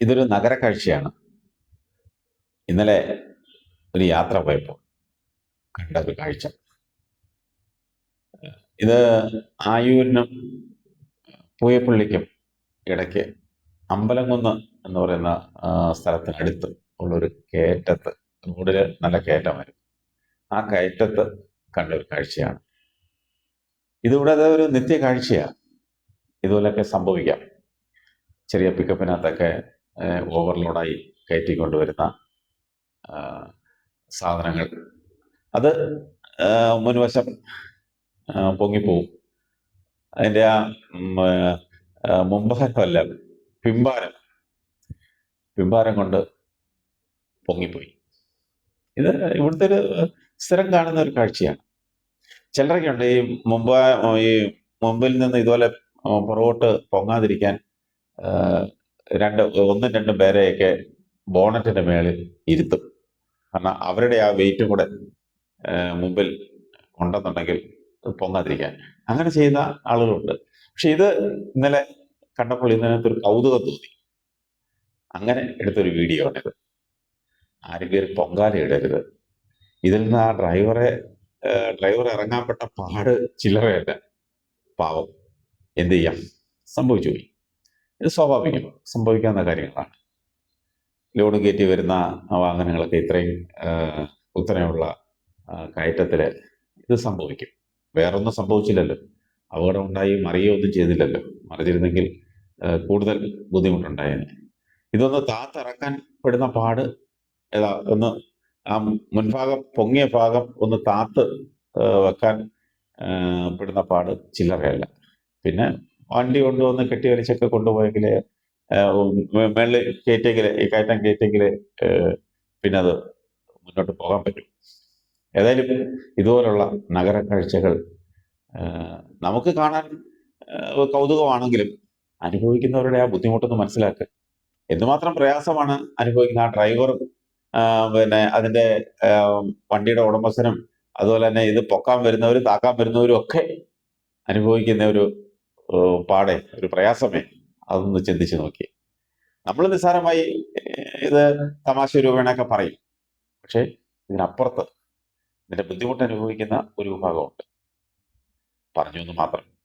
ഇതൊരു നഗര കാഴ്ചയാണ്. ഇന്നലെ ഒരു യാത്ര പോയപ്പോൾ കണ്ട ഒരു കാഴ്ച. ഇത് ആയൂരിനും പൂയപ്പള്ളിക്കും ഇടയ്ക്ക് അമ്പലംകുന്ന് എന്ന് പറയുന്ന സ്ഥലത്തിനടുത്ത് ഉള്ളൊരു കയറ്റത്ത് റോഡിൽ നല്ല കയറ്റമായിരുന്നു. ആ കയറ്റത്ത് കണ്ട ഒരു കാഴ്ചയാണ് ഇതുകൂടാതെ ഒരു നിത്യ കാഴ്ചയാണ്. ഇതുപോലൊക്കെ സംഭവിക്കാം. ചെറിയ പിക്കപ്പിനകത്തൊക്കെ ഓവർലോഡായി കയറ്റിക്കൊണ്ടുവരുന്ന സാധനങ്ങൾ. അത് മുൻവശം പൊങ്ങിപ്പോവും. അതിന്റെ ആ മുമ്പല്ല പിമ്പാരം പിമ്പാരം കൊണ്ട് പൊങ്ങിപ്പോയി. ഇത് ഇവിടുത്തെ ഒരു സ്ഥിരം കാണുന്ന ഒരു കാഴ്ചയാണ്. ചിലരൊക്കെ ഉണ്ട് ഈ മുമ്പ് ഈ മുമ്പിൽ നിന്ന് ഇതുപോലെ പുറകോട്ട് പൊങ്ങാതിരിക്കാൻ രണ്ട് ഒന്നും രണ്ടും പേരെയൊക്കെ ബോണറ്റിന്റെ മേളിൽ ഇരുത്തും. കാരണം അവരുടെ ആ വെയിറ്റും കൂടെ മുമ്പിൽ ഉണ്ടെന്നുണ്ടെങ്കിൽ പൊങ്ങാതിരിക്കാൻ. അങ്ങനെ ചെയ്യുന്ന ആളുകളുണ്ട്. പക്ഷെ ഇത് ഇന്നലെ കണ്ടപ്പോൾ ഇതിനകത്ത് ഒരു കൗതുകം തോന്നി. അങ്ങനെ എടുത്തൊരു വീഡിയോ ആണിത്. ആരും കയറി പൊങ്കാല ഇടരുത്. ഇതിൽ നിന്ന് ആ ഡ്രൈവറെ ഡ്രൈവർ ഇറങ്ങാൻ ഇറങ്ങാൻപ്പെട്ട പാട് ചില്ലറയല്ല. പാവം. എന്ത് ചെയ്യാം? സംഭവിച്ചു പോയി. ഇത് സ്വാഭാവികം സംഭവിക്കാവുന്ന കാര്യങ്ങളാണ്. ലോഡ് കയറ്റി വരുന്ന വാഹനങ്ങളൊക്കെ ഇത്രയും കുത്തനെയുള്ള കയറ്റത്തിൽ ഇത് സംഭവിക്കും. വേറൊന്നും സംഭവിച്ചില്ലല്ലോ. അപകടം ഉണ്ടായി മറിയോ ഒന്നും ചെയ്തില്ലല്ലോ. മറിഞ്ഞിരുന്നെങ്കിൽ കൂടുതൽ ബുദ്ധിമുട്ടുണ്ടായേനെ. ഇതൊന്ന് താത്തിറക്കാൻ പെടുന്ന പാട് ഏതാ? ഒന്ന് ആ മുൻഭാഗം പൊങ്ങിയ ഭാഗം ഒന്ന് താത്ത് വെക്കാൻ പെടുന്ന പാട് ചില്ലറയല്ല. പിന്നെ വണ്ടി കൊണ്ടുവന്ന് കെട്ടി വലിച്ചൊക്കെ കൊണ്ടുപോയെങ്കിൽ മേളിൽ കയറ്റെങ്കിൽ ഈ കയറ്റം കയറ്റെങ്കിൽ പിന്നെ അത് മുന്നോട്ട് പോകാൻ പറ്റും. ഏതായാലും ഇതുപോലുള്ള നഗര കാഴ്ചകൾ നമുക്ക് കാണാൻ കൗതുകമാണെങ്കിലും അനുഭവിക്കുന്നവരുടെ ആ ബുദ്ധിമുട്ടൊന്ന് മനസ്സിലാക്കുക എന്തുമാത്രം പ്രയാസമാണ് അനുഭവിക്കുന്ന ആ ഡ്രൈവർ പിന്നെ അതിന്റെ വണ്ടിയുടെ ഉടമസ്ഥനും അതുപോലെ തന്നെ ഇത് പൊക്കാൻ വരുന്നവരും താക്കാൻ വരുന്നവരും ഒക്കെ അനുഭവിക്കുന്ന ഒരു പാടെ ഒരു പ്രയാസമേ. അതൊന്ന് ചിന്തിച്ചു നോക്കി. നമ്മൾ നിസ്സാരമായി ഇത് തമാശ രൂപേണൊക്കെ പറയും. പക്ഷേ ഇതിനപ്പുറത്ത് ഇതിന്റെ ബുദ്ധിമുട്ട് അനുഭവിക്കുന്ന ഒരു വിഭാഗമുണ്ട്. പറഞ്ഞു എന്ന് മാത്രം.